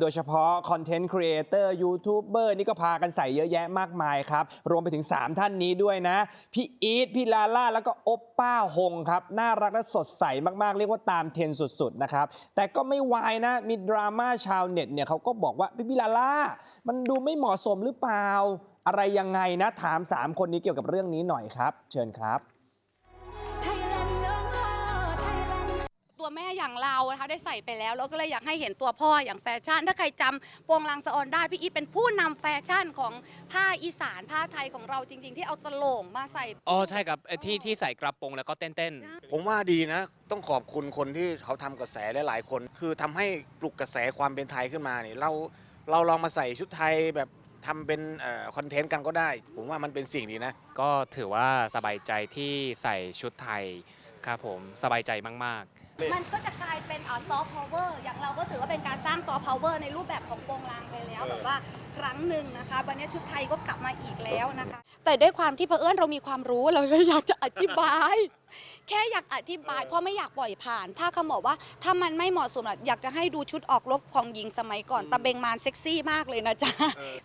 โดยเฉพาะคอนเทนต์ครีเอเตอร์ยูทูบเบอร์นี่ก็พากันใส่เยอะแยะมากมายครับ รวมไปถึง 3 ท่านนี้ด้วยนะ พี่อีทพี่ลาล่า แล้วก็โอปป้าหงครับ น่ารักและสดใสมากๆ เรียกว่าตามเทรนด์สุด ๆ นะครับ แต่ก็ไม่วายนะ มีดราม่าชาวเน็ตเนี่ยเขาก็บอกว่าพี่พี่ลาล่า มันดูไม่เหมาะสมหรือเปล่า อะไรยังไงนะถาม 3 คนนี้เกี่ยวกับเรื่องนี้หน่อยครับ เชิญครับ ตัวแม่อย่างเรานะคะได้ใส่ไปแล้ว แล้วก็เลยอยากให้เห็นตัวพ่ออย่างแฟชั่น ถ้าใครจำโปรงลางสะออนได้พี่อีทเป็นผู้นำแฟชั่นของผ้าอีสานผ้าไทยของเราจริง ๆ ที่เอาสโลงมาใส่ อ๋อใช่ครับไอ้ที่ที่ใส่กระโปรงแล้วก็เต้นผมว่าดีนะ ต้องขอบคุณคนที่เขาทำกระแสหลายๆคน คือทำให้ปลุกกระแสความเป็นไทยขึ้นมานี่เราเราลองมาใส่ชุดไทยแบบทำเป็นคอนเทนต์กันก็ได้ ผมว่ามันเป็นสิ่งดีนะๆก็ถือว่าสบายใจที่ใส่ชุดไทย ครับผมสบายใจมากๆมันก็จะกลายเป็นซอฟต์พาวเวอร์อย่างเราก็ถือว่าเป็นการสร้างซอฟต์พาวเวอร์ในรูปแบบของโปรงลางไปแล้วแบบว่าครั้งหนึ่งนะคะ วันนี้ชุดไทยก็กลับมาอีกแล้วนะคะ แต่ด้วยความที่เผอิญเรามีความรู้เราเลยอยากจะอธิบาย แค่อยากอธิบายเพราะไม่อยากปล่อยผ่าน ถ้าเขาบอกว่าถ้ามันไม่เหมาะสมอะอยากจะให้ดูชุดออกรบของหญิงสมัยก่อนตะเบงมานเซ็กซี่มากเลยนะจ๊ะ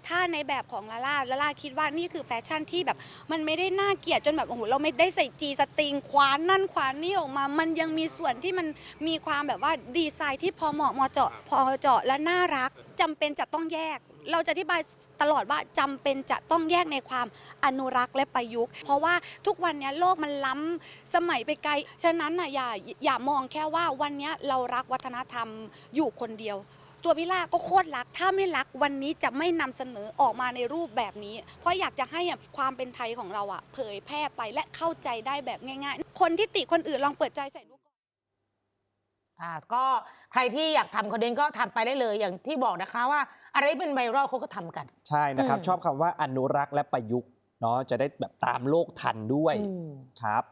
ถ้าในแบบของลาล่าลาล่าคิดว่านี่คือแฟชั่นที่แบบ มันไม่ได้น่าเกลียดจนแบบโอ้โหเราไม่ได้ใส่จีสตริงคว้านนั่นคว้านนี่ออกมา มันยังมีส่วนที่มันมีความแบบว่าดีไซน์ที่พอเหมาะเหมาะเจาะพอเจาะและน่ารักจำเป็นจะต้องแยก เราจะอธิบายตลอดว่าจำเป็นจะต้องแยกในความอนุรักษ์และประยุกต์ เพราะว่าทุกวันเนี้ยโลกมันล้ำสมัยไปไกล ฉะนั้นน่ะอย่าอย่ามองแค่ว่าวันเนี้ยเรารักวัฒนธรรมอยู่คนเดียว ตัวพิล่าก็โคตรรัก ถ้าไม่รักวันนี้จะไม่นำเสนอออกมาในรูปแบบนี้ เพราะอยากจะให้ความเป็นไทยของเราอะเผยแพร่ไปและเข้าใจได้แบบง่าย ๆ คนที่ติคนอื่นลองเปิดใจใส่ดูก่ อนอ่าก็ใครที่อยากทำคอนเทนต์ก็ทำไปได้เลยอย่างที่บอกนะคะว่า อะไรที่เป็นไวรัลเขาก็ทำกัน ใช่นะครับ อืม ชอบคำว่าอนุรักษ์และประยุกต์เนาะจะได้แบบตามโลกทันด้วยอืม ครับ